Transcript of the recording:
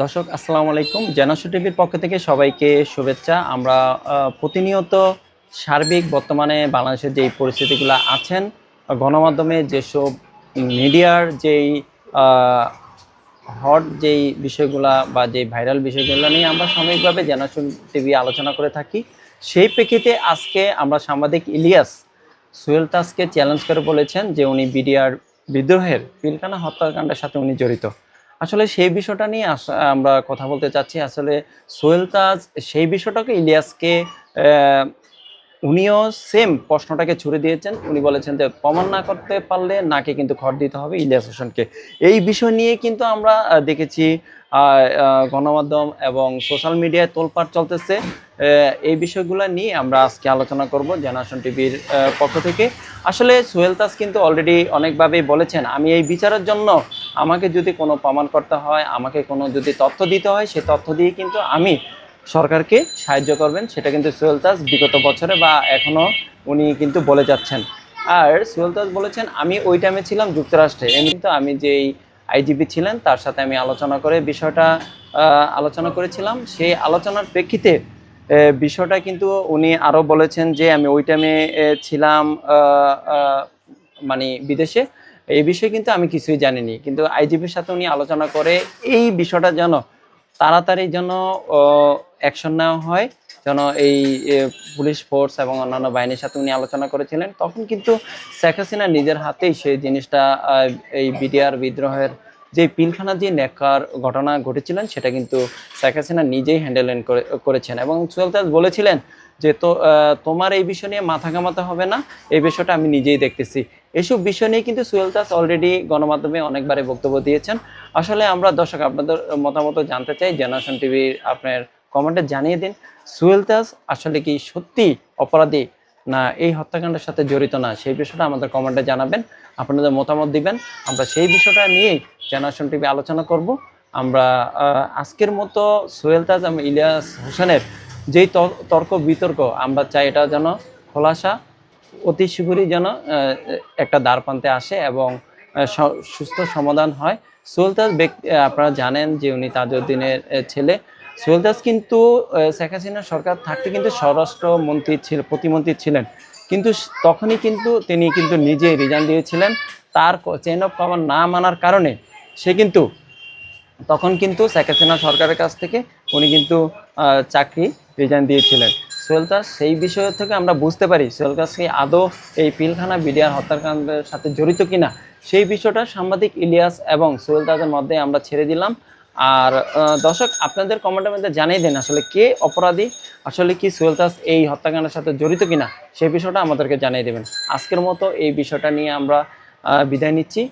দর্শক, আসসালামু আলাইকুম। জেনাসু টিভির পক্ষ থেকে সবাইকে শুভেচ্ছা। আমরা প্রতিনিয়ত সার্বিক বর্তমানে বাংলাদেশের যেই পরিস্থিতিগুলো আছেন, গণমাধ্যমে যেসব মিডিয়ার যেই হট যেই বিষয়গুলা বা যেই ভাইরাল বিষয়গুলো নিয়ে আমরা সাময়িকভাবে জেনাসু টিভি আলোচনা করে থাকি, সেই প্রেক্ষিতে আজকে আমরা সাংবাদিক ইলিয়াস সোহেল তাজকে চ্যালেঞ্জ করে বলেছেন যে উনি বিডিআর বিদ্রোহের পিলকানা হত্যাকাণ্ডের সাথে উনি জড়িত। আসলে সেই বিষয়টা নিয়ে আমরা কথা বলতে চাচ্ছি। আসলে সোহেল তাজ সেই বিষয়টাকে ইলিয়াসকে উনিও সেম প্রশ্নটাকে ছুড়ে দিয়েছেন। উনি বলেছেন যে, প্রমাণ না করতে পারলে নাকে কিন্তু খড় দিতে হবে ইলিয়াস হোসেনকে। এই বিষয় নিয়ে কিন্তু আমরা দেখেছি গণমাধ্যম এবং সোশ্যাল মিডিয়ায় তোলপাড় চলতেছে। এই বিষয়গুলো নিয়ে আমরা আজকে আলোচনা করব জেনারেশন টিভির পক্ষ থেকে। আসলে সোহেল তাজ কিন্তু অলরেডি অনেকভাবেই বলেছেন, আমি এই বিচারের জন্য আমাকে যদি কোনো প্রমাণ করতে হয়, আমাকে কোনো যদি তথ্য দিতে হয় সেই তথ্য দিয়ে কিন্তু আমি সরকারকে সাহায্য করবেন। সেটা কিন্তু সোহেল তাজ বিগত বছরে বা এখনও উনি কিন্তু বলে যাচ্ছেন। আর সোহেল তাজ বলেছেন, আমি ওই টাইমে ছিলাম যুক্তরাষ্ট্রে। এমনি তো আমি যেই আইজিপি ছিলেন, তার সাথে আমি আলোচনা করে বিষয়টা আলোচনা করেছিলাম। সেই আলোচনার প্রেক্ষিতে বিষয়টা কিন্তু উনি আরও বলেছেন যে, আমি ওই টাইমে ছিলাম মানে বিদেশে। এই বিষয়ে কিন্তু আমি কিছুই জানিনি। কিন্তু আইজিপির সাথে উনি আলোচনা করে এই বিষয়টা যেন তাড়াতাড়ি যেন অ্যাকশন নেওয়া হয়, যেন এই পুলিশ ফোর্স এবং অন্যান্য বাহিনীর সাথে উনি আলোচনা করেছিলেন, তখন কিন্তু শেখ হাসিনা নিজের হাতেই সেই জিনিসটা এই বিডিআর বিদ্রোহের যে পিলখানা যে নেকার ঘটনা ঘটেছিলেন, সেটা কিন্তু শেখ হাসিনা নিজেই হ্যান্ডেল করেছেন। এবং সুলতাজ বলেছিলেন যে তো তোমার এই বিষয় নিয়ে মাথা ঘামাতে হবে না, এই বিষয়টা আমি নিজেই দেখতেছি। এসব বিষয় নিয়ে কিন্তু সুয়েল তাজ অলরেডি গণমাধ্যমে অনেকবারে বক্তব্য দিয়েছেন। আসলে আমরা দর্শক আপনাদের মতামত জানতে চাই, জেনারেশন টিভির আপনার কমেন্টে জানিয়ে দিন, সুয়েল তাজ আসলে কি সত্যি অপরাধী না এই হত্যাকাণ্ডের সাথে জড়িত না? সেই বিষয়টা আমাদের কমেন্টে জানাবেন, আপনাদের মতামত দিবেন। আমরা সেই বিষয়টা নিয়েই জেনারেশন টিভি আলোচনা করব। আমরা আজকের মতো সোহেল তাজ এবং ইলিয়াস হোসেনের যেই তর- তর্ক, বিতর্ক, আমরা চাই এটা যেন খোলাসা, অতি শীঘ্রই যেন একটা দ্বারপ্রান্তে আসে এবং সুস্থ সমাধান হয়। সুলতাজ ব্যক্তি আপনারা জানেন যে উনি তাজউদ্দিনের ছেলে। সুলতাজ কিন্তু শেখ হাসিনা সরকার থাকতে কিন্তু স্বরাষ্ট্রমন্ত্রী ছিল, প্রতিমন্ত্রী ছিলেন। কিন্তু তখনই কিন্তু তিনি কিন্তু নিজে রিজাইন দিয়েছিলেন। তার চেন অফ কমান্ড না মানার কারণে সে কিন্তু তখন কিন্তু শেখ হাসিনা সরকারের কাছ থেকে উনি কিন্তু চাকরি রিজাইন দিয়েছিলেন। সোহেল দাস, সেই বিষয় থেকে আমরা বুঝতে পারি সোহেল দাস কি আদৌ এই পিলখানা বিডিআর হত্যাকাণ্ডের সাথে জড়িত কিনা। সেই বিষয়টা সাংবাদিক ইলিয়াস এবং সোহেল দাসের মধ্যে আমরা ছেড়ে দিলাম। আর দর্শক, আপনাদের কমেন্টের মধ্যে জানিয়ে দিন আসলে কে অপরাধী, আসলে কি সোহেল দাস এই হত্যাকাণ্ডের সাথে জড়িত কিনা, সেই বিষয়টা আমাদেরকে জানিয়ে দেবেন। আজকের মতো এই বিষয়টা নিয়ে আমরা বিদায় নিচ্ছি।